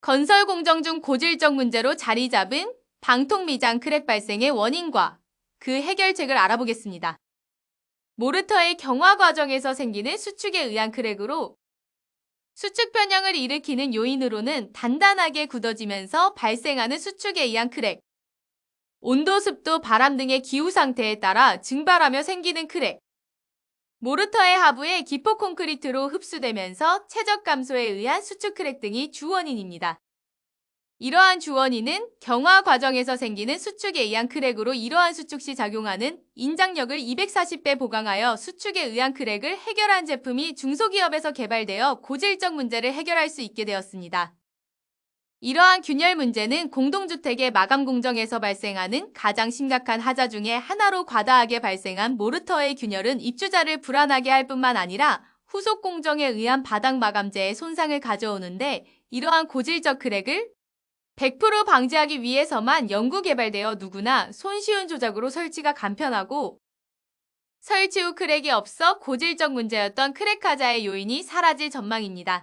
건설 공정 중 고질적 문제로 자리 잡은 방통 미장 크랙 발생의 원인과 그 해결책을 알아보겠습니다. 모르터의 경화 과정에서 생기는 수축에 의한 크랙으로 수축 변형을 일으키는 요인으로는 단단하게 굳어지면서 발생하는 수축에 의한 크랙, 온도, 습도, 바람 등의 기후 상태에 따라 증발하며 생기는 크랙, 모르터의 하부에 기포 콘크리트로 흡수되면서 최적 감소에 의한 수축 크랙 등이 주원인입니다. 이러한 주원인은 경화 과정에서 생기는 수축에 의한 크랙으로 이러한 수축 시 작용하는 인장력을 240배 보강하여 수축에 의한 크랙을 해결한 제품이 중소기업에서 개발되어 고질적 문제를 해결할 수 있게 되었습니다. 이러한 균열 문제는 공동주택의 마감 공정에서 발생하는 가장 심각한 하자 중의 하나로 과다하게 발생한 모르터의 균열은 입주자를 불안하게 할 뿐만 아니라 후속 공정에 의한 바닥 마감재의 손상을 가져오는데 이러한 고질적 크랙을 100% 방지하기 위해서만 연구 개발되어 누구나 손쉬운 조작으로 설치가 간편하고 설치 후 크랙이 없어 고질적 문제였던 크랙 하자의 요인이 사라질 전망입니다.